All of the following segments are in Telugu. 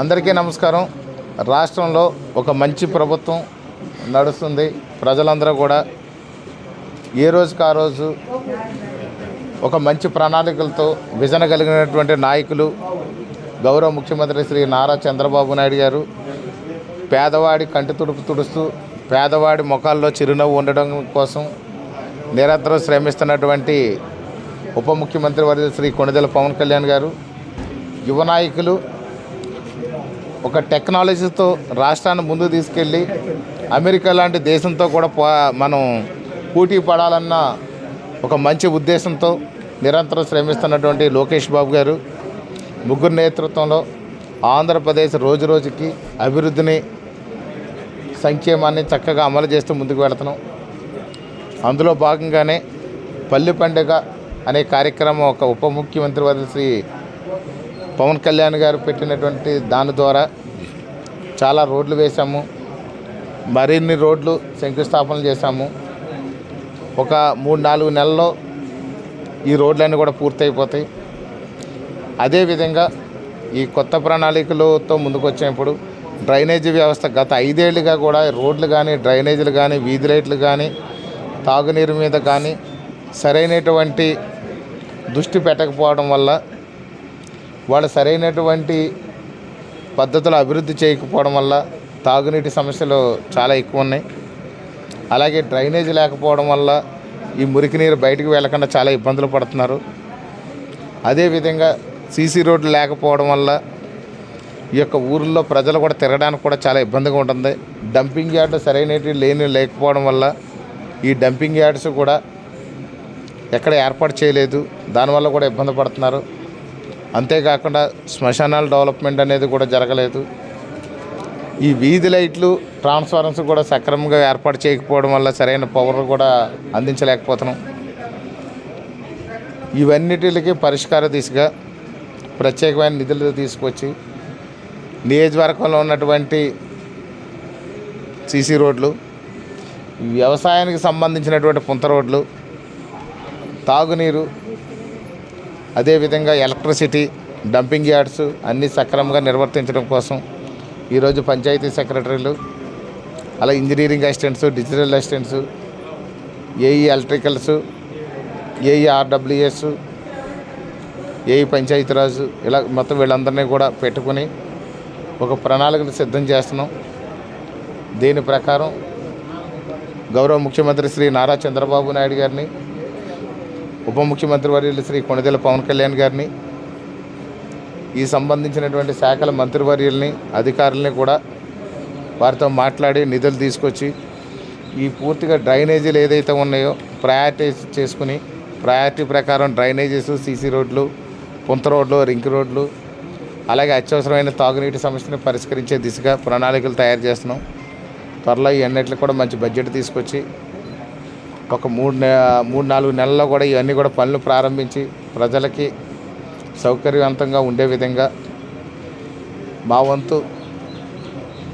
అందరికీ నమస్కారం. రాష్ట్రంలో ఒక మంచి ప్రభుత్వం నడుస్తుంది. ప్రజలందరూ కూడా ఏ రోజుకి ఆ రోజు ఒక మంచి ప్రణాళికలతో విజన కలిగినటువంటి నాయకులు గౌరవ ముఖ్యమంత్రి శ్రీ నారా చంద్రబాబు నాయుడు గారు పేదవాడి కంటి తుడుపు తుడుస్తూ పేదవాడి ముఖాల్లో చిరునవ్వు ఉండడం కోసం నిరంతరం శ్రమిస్తున్నటువంటి ఉప ముఖ్యమంత్రి వర్యులు శ్రీ కొణిదెల పవన్ కళ్యాణ్ గారు యువ నాయకులు ఒక టెక్నాలజీతో రాష్ట్రాన్ని ముందు తీసుకెళ్ళి అమెరికా లాంటి దేశంతో కూడా పో- మనం పోటీ పడాలన్న ఒక మంచి ఉద్దేశంతో నిరంతరం శ్రమిస్తున్నటువంటి లోకేష్ బాబు గారు ముగ్గురు నేతృత్వంలో ఆంధ్రప్రదేశ్ రోజు రోజుకి అభివృద్ధిని సంక్షేమాన్ని చక్కగా అమలు చేస్తూ ముందుకు వెళుతున్నాం. అందులో భాగంగానే పల్లె పండుగ అనే కార్యక్రమం ఒక ఉప ముఖ్యమంత్రి వారి శ్రీ పవన్ కళ్యాణ్ గారు పెట్టినటువంటి దాని ద్వారా చాలా రోడ్లు వేశాము. మరిన్ని రోడ్లు శంకుస్థాపనలు చేశాము. ఒక మూడు నాలుగు నెలల్లో ఈ రోడ్లన్నీ కూడా పూర్తయిపోతాయి. అదేవిధంగా ఈ కొత్త ప్రణాళికలతో ముందుకు వచ్చినప్పుడు డ్రైనేజీ వ్యవస్థ గత ఐదేళ్ళుగా కూడా రోడ్లు కానీ డ్రైనేజీలు కానీ వీధి లైట్లు కానీ తాగునీరు మీద కానీ సరైనటువంటి దృష్టి పెట్టకపోవడం వల్ల వాళ్ళు సరైనటువంటి పద్ధతులు అభివృద్ధి చేయకపోవడం వల్ల తాగునీటి సమస్యలు చాలా ఎక్కువ ఉన్నాయి. అలాగే డ్రైనేజ్ లేకపోవడం వల్ల ఈ మురికి నీరు బయటకు వెళ్ళకుండా చాలా ఇబ్బందులు పడుతున్నారు. అదేవిధంగా సీసీ రోడ్లు లేకపోవడం వల్ల ఈ యొక్క ఊర్లో ప్రజలు కూడా తిరగడానికి కూడా చాలా ఇబ్బందిగా ఉంటుంది. డంపింగ్ యార్డ్ సరైనవి లేని లేకపోవడం వల్ల ఈ డంపింగ్ యార్డ్స్ కూడా ఎక్కడ ఏర్పాటు చేయలేదు. దానివల్ల కూడా ఇబ్బంది పడుతున్నారు. అంతేకాకుండా శ్మశానాల డెవలప్మెంట్ అనేది కూడా జరగలేదు. ఈ వీధి లైట్లు ట్రాన్స్ఫారెన్స్ కూడా సక్రమంగా ఏర్పాటు చేయకపోవడం వల్ల సరైన పవర్ కూడా అందించలేకపోతున్నాం. ఇవన్నిటికి పరిష్కార దిశగా ప్రత్యేకమైన నిధులు తీసుకొచ్చి నియోజకవర్గంలో ఉన్నటువంటి సీసీ రోడ్లు వ్యవసాయానికి సంబంధించినటువంటి పుంత రోడ్లు తాగునీరు అదేవిధంగా ఎలక్ట్రిసిటీ డంపింగ్ యార్డ్స్ అన్నీ సక్రమంగా నిర్వర్తించడం కోసం ఈరోజు పంచాయతీ సెక్రటరీలు అలా engineering assistants digital assistants AE electricals AE RWS AE Panchayati Raj ఇలా మొత్తం వీళ్ళందరినీ కూడా పెట్టుకుని ఒక ప్రణాళికను సిద్ధం చేస్తున్నాం. దీని ప్రకారం గౌరవ ముఖ్యమంత్రి శ్రీ నారా చంద్రబాబు నాయుడు గారిని ఉప ముఖ్యమంత్రి వర్యులు శ్రీ కొణిదెల పవన్ కళ్యాణ్ గారిని ఈ సంబంధించినటువంటి శాఖల మంత్రివర్యుల్ని అధికారుల్ని కూడా వారితో మాట్లాడి నిధులు తీసుకొచ్చి ఈ పూర్తిగా డ్రైనేజీలు ఏదైతే ఉన్నాయో ప్రయారిటీ చేసుకుని ప్రయారిటీ ప్రకారం డ్రైనేజెస్ సీసీ రోడ్లు పుంత రోడ్లు రింక్ రోడ్లు అలాగే అత్యవసరమైన తాగునీటి సమస్యను పరిష్కరించే దిశగా ప్రణాళికలు తయారు చేస్తున్నాం. త్వరలో ఈ కూడా మంచి బడ్జెట్ తీసుకొచ్చి ఒక మూడు నె మూడు నాలుగు నెలల్లో కూడా ఇవన్నీ కూడా పనులు ప్రారంభించి ప్రజలకి సౌకర్యవంతంగా ఉండే విధంగా మా వంతు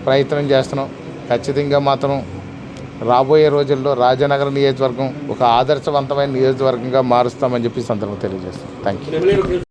ప్రయత్నం చేస్తున్నాం. ఖచ్చితంగా మాత్రం రాబోయే రోజుల్లో రాజనగర నియోజకవర్గం ఒక ఆదర్శవంతమైన నియోజకవర్గంగా మారుస్తామని చెప్పి సందర్భం సందర్భంగా తెలియజేస్తాం థ్యాంక్ యూ